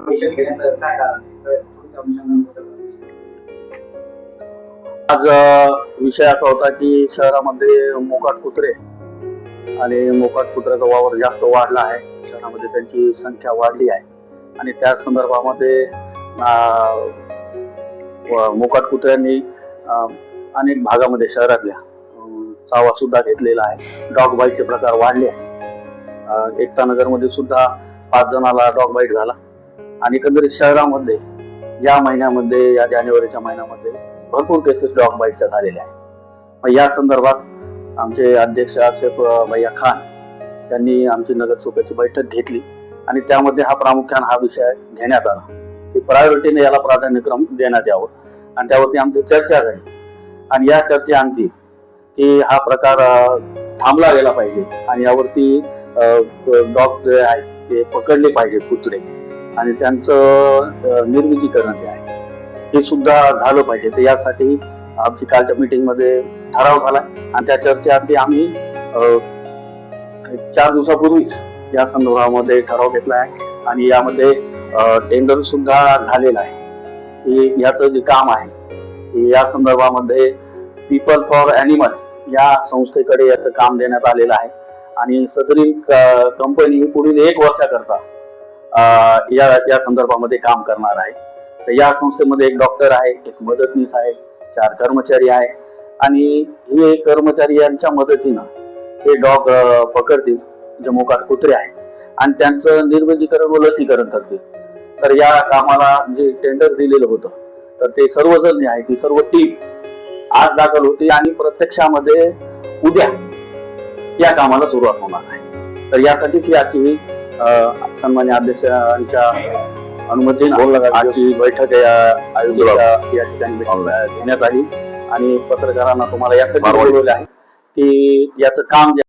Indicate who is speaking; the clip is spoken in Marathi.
Speaker 1: आज विषय असा होता की शहरामध्ये मोकाट कुत्रे आणि मोकाट कुत्र्याचा वावर जास्त वाढला आहे. शहरामध्ये त्यांची संख्या वाढली आहे. आणि त्या संदर्भामध्ये मोकाट कुत्र्यांनी अनेक भागामध्ये शहरातल्या चावा सुद्धा घेतलेला आहे. डॉग बाईटचे प्रकार वाढले. आहे एकता नगरमध्ये सुद्धा पाच जणाला डॉग बाईट झाला. आणि एकंदरीत शहरामध्ये या महिन्यामध्ये या जानेवारीच्या महिन्यामध्ये भरपूर केसेस डॉग बाईटच्या झालेल्या आहेत. मग या संदर्भात आमचे अध्यक्ष आसेफ भैया खान यांनी आमची नगरसेवकाची बैठक घेतली आणि त्यामध्ये हा प्रामुख्याने हा विषय घेण्यात आला की प्रायोरिटीने याला प्राधान्यक्रम देण्यात यावं. आणि त्यावरती आमची चर्चा झाली. आणि या चर्चेअंती की हा प्रकार थांबला गेला पाहिजे आणि यावरती डॉग जे आहेत ते पकडले पाहिजे कुत्रे. आणि त्यांचं निर्मितीकरण निर्विजीकरण जे आहे. हे सुद्धा झालं पाहिजे. तर यासाठी आमची कालच्या मीटिंगमध्ये ठराव झाला. आणि त्या चर्चेअंती आम्ही चार दिवसापूर्वीच या संदर्भामध्ये ठराव घेतला आहे. आणि यामध्ये टेंडर सुद्धा झालेलं आहे. की याचं जे काम आहे की या संदर्भामध्ये पीपल फॉर ॲनिमल या संस्थेकडे याचं काम देण्यात आलेलं आहे. आणि सदरी कंपनी पुढील एक वर्षाकरता या या संदर्भामध्ये काम करणार आहे. तर या संस्थेमध्ये एक डॉक्टर आहे एक मदतनीस आहे चार कर्मचारी आहे. आणि हे कर्मचारी यांच्या मदतीनं हे डॉग पकडतील जे मोकाट कुत्रे आहेत. आणि त्यांचं निर्वजीकरण व लसीकरण करतील. तर या कामाला जे टेंडर दिलेलं होतं तर ते सर्वजण जे आहे ती सर्व टीम आज दाखल होती आणि प्रत्यक्षामध्ये उद्या या कामाला सुरुवात होणार आहे. तर यासाठीच ही आजची ही सन्मान्य अध्यक्षांच्या अनुमतीने आजची बैठक या आयोजित या ठिकाणी घेण्यात आली. आणि पत्रकारांना तुम्हाला यासाठी बोलवले आहे की याचं काम